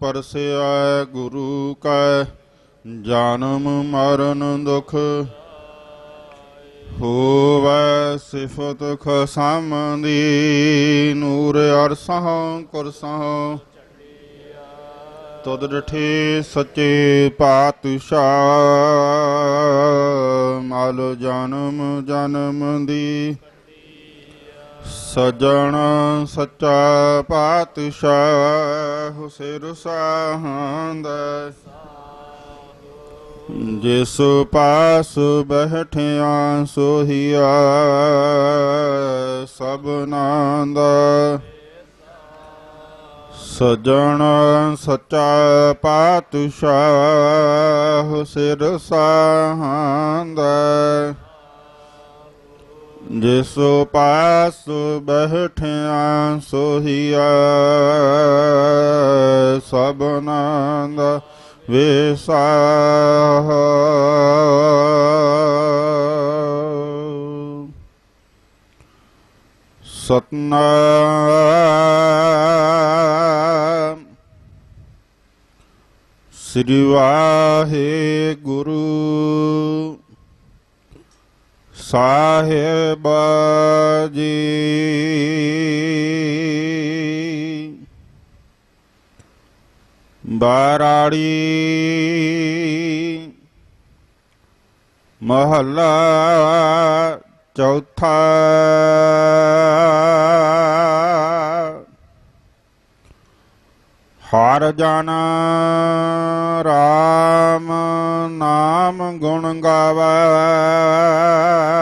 ਪਰਸਿਆ ਗੁਰੂ ਕੈ, ਜਨਮ ਮਰਨ ਦੁਖ। ਹੋਵੈ ਸਿਫਤ ਖਸਮ ਦੀ, ਨੂਰ ਅਰਸਹ ਕੁਰਸਹ ਤਦ ਡਠੇ ਸੱਚੇ ਪਾਤਸ਼ਾਹ, ਮਲ ਜਨਮ ਜਨਮ ਦੀ। ਸਜਣ ਸੱਚਾ ਪਾਤਸ਼ਾਹ ਸਿਰ ਸਾਹੰਦਾ। ਜਿਸ ਪਾਸ ਬਹਿਠਿਆ ਸੋਹੀਆ ਸਭਨਾਂ ਦਾ ਸਜਣ ਸੱਚਾ ਪਾਤਸ਼ਾਹ ਸਿਰ ਸਾਹੰਦਾ। ਜਿਸ ਪਾਸ ਬਹਿਠਿਆ ਸੋਹੀਆ ਸਭਨਾਂ ਦਾ ਵਿਸਾਹ ਸਤਨਾਮ ਸ੍ਰੀ ਵਾਹਿਗੁਰੂ ਸਾਹਿਬ ਜੀ ਬਾਰਾੜੀ ਮਹੱਲਾ ਚੌਥਾ। ਹਰ ਜਨ ਰਾਮ ਨਾਮ ਗੁਣ ਗਾਵੇ।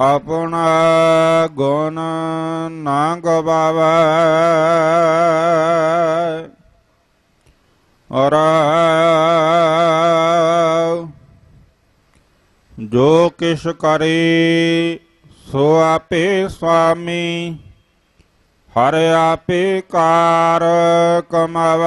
ਆਪਣਾ ਗੁਣ ਨਾ ਗਵਾਵੇ ਔਰ ਜੋ ਕਿਛ ਕਰੇ, ਸੋ ਆਪੇ ਸੁਆਮੀ, ਹਰ ਆਪੇ ਕਾਰ ਕਮਾਵੇ।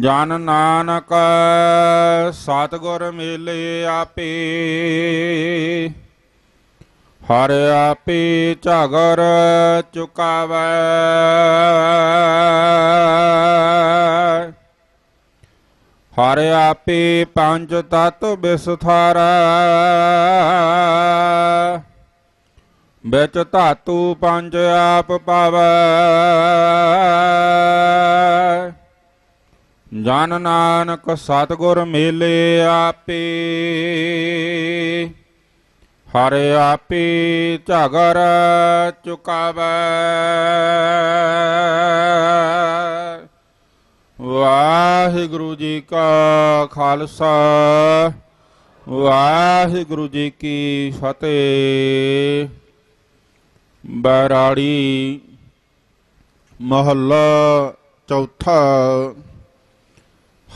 ਜਨ ਨਾਨਕ ਸਤਿਗੁਰ ਮਿਲੇ ਆਪੇ। ਹਰ ਆਪੇ ਝਗਰ ਚੁਕਾਵੈ। ਹਰ ਆਪੇ ਪੰਜ ਤਤ ਵਿਸਥਾਰਾ ਵਿੱਚ ਧਾਤੂ ਪੰਜ ਆਪ ਪਾਵੈ। ਜਨ ਨਾਨਕ ਸਤਿਗੁਰ ਮੇਲੇ ਆਪੇ। ਹਰ ਆਪੇ ਝਗਰ ਚੁਕਾਵੈ। ਵਾਹਿਗੁਰੂ ਜੀ ਕਾ ਖਾਲਸਾ, ਵਾਹਿਗੁਰੂ ਜੀ ਕੀ ਫਤਿਹ। ਬਰਾੜੀ ਮਹੱਲਾ ਚੌਥਾ।